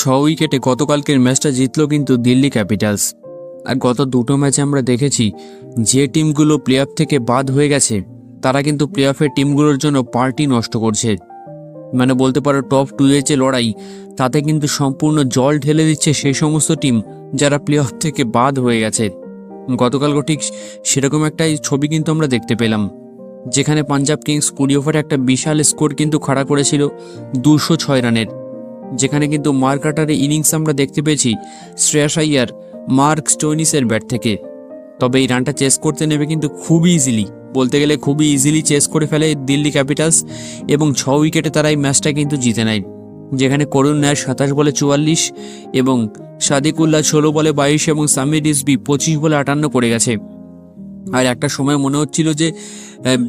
ছ উইকেটে গতকালকের ম্যাচটা জিতলো কিন্তু দিল্লি ক্যাপিটালস। আর গত দুটো ম্যাচে আমরা দেখেছি, যে টিমগুলো প্লে অফ থেকে বাদ হয়ে গেছে, তারা কিন্তু প্লে অফের টিমগুলোর জন্য পার্টি নষ্ট করছে। মানে বলতে পারো টপ টু এর যে লড়াই, তাতে কিন্তু সম্পূর্ণ জল ঢেলে দিচ্ছে সেই সমস্ত টিম যারা প্লে অফ থেকে বাদ হয়ে গেছে। গতকালকে ঠিক সেরকম একটাই ছবি কিন্তু আমরা দেখতে পেলাম, যেখানে পাঞ্জাব কিংস কুড়ি ওভারে একটা বিশাল স্কোর কিন্তু খাড়া করেছিল দুশো ছয় রানের। যেখানে কিন্তু মার্কাটারের ইনিংস আমরা দেখতে পেয়েছি শ্রেয়াস আইয়ার, মার্ক স্টোনিসের ব্যাট থেকে। তবে এই রানটা চেস করতে নেবে কিন্তু খুবই ইজিলি বলতে গেলে খুবই ইজিলি চেস করে ফেলে দিল্লি ক্যাপিটালস এবং ছ উইকেটে তারা এই ম্যাচটা কিন্তু জিতে নেয়। যেখানে করুণ নায়ার সাতাশ বলে চুয়াল্লিশ এবং সাদিকুল্লাহ ষোলো বলে বাইশ এবং সামির রিসবি পঁচিশ বলে আটান্ন করে গেছে। আর একটা সময় মনে হচ্ছিল যে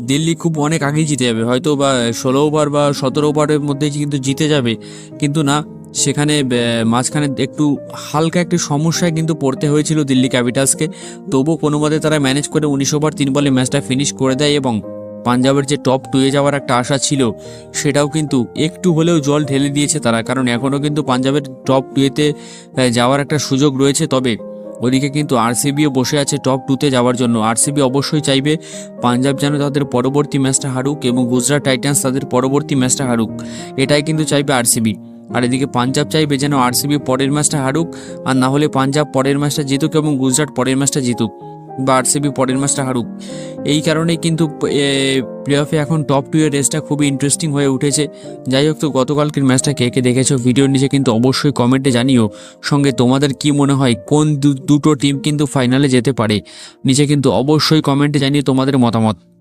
দিল্লি খুব অনেক আগেই জিতে যাবে। হয়তো বা ষোলো ওভার বা সতেরো ওভারের মধ্যে কিন্তু জিতে যাবে। কিন্তু না, সেখানে মাঝখানে একটু হালকা একটি সমস্যায় কিন্তু পড়তে হয়েছিল দিল্লি ক্যাপিটালসকে। তবুও কোনো মতে তারা ম্যানেজ করে উনিশ ওভার, তিন বলে ম্যাচটা ফিনিশ করে দেয় এবং পাঞ্জাবের যে টপ টুয়ে যাওয়ার একটা আশা ছিল, সেটাও কিন্তু একটু হলেও জল ঢেলে দিয়েছে তারা। কারণ এখনও কিন্তু পাঞ্জাবের টপ টুয়েতে যাওয়ার একটা সুযোগ রয়েছে। তবে ওদিকে কিন্তু আরসিবিও বসে আছে টপ টুতে যাওয়ার জন্য। আরসিবি অবশ্যই চাইবে পাঞ্জাব যেন তাদের পরবর্তী ম্যাচটা হারুক এবং গুজরাট টাইটান্স তাদের পরবর্তী ম্যাচটা হারুক। এটাই কিন্তু চাইবে আরসিবি। আর এদিকে পাঞ্জাব চাইবে যেন আরসিবি পরের ম্যাচটা হারুক, আর না হলে পাঞ্জাব পরের ম্যাচটা জিতুক এবং গুজরাট পরের ম্যাচটা জিতুক। বা আরসিবি পরের ম্যাচটা হারুক। এই কারণেই কিন্তু প্লে অফে এখন টপ টু এর রেসটা খুবই ইন্টারেস্টিং হয়ে উঠেছে। যাই হোক তো, গতকালকের ম্যাচটা কে কে দেখেছ ভিডিওর নিচে কিন্তু অবশ্যই কমেন্টে জানিও। সঙ্গে তোমাদের কি মনে হয়, কোন দুটো টিম কিন্তু ফাইনালে যেতে পারে? নিচে কিন্তু অবশ্যই কমেন্টে জানিয়ে তোমাদের মতামত।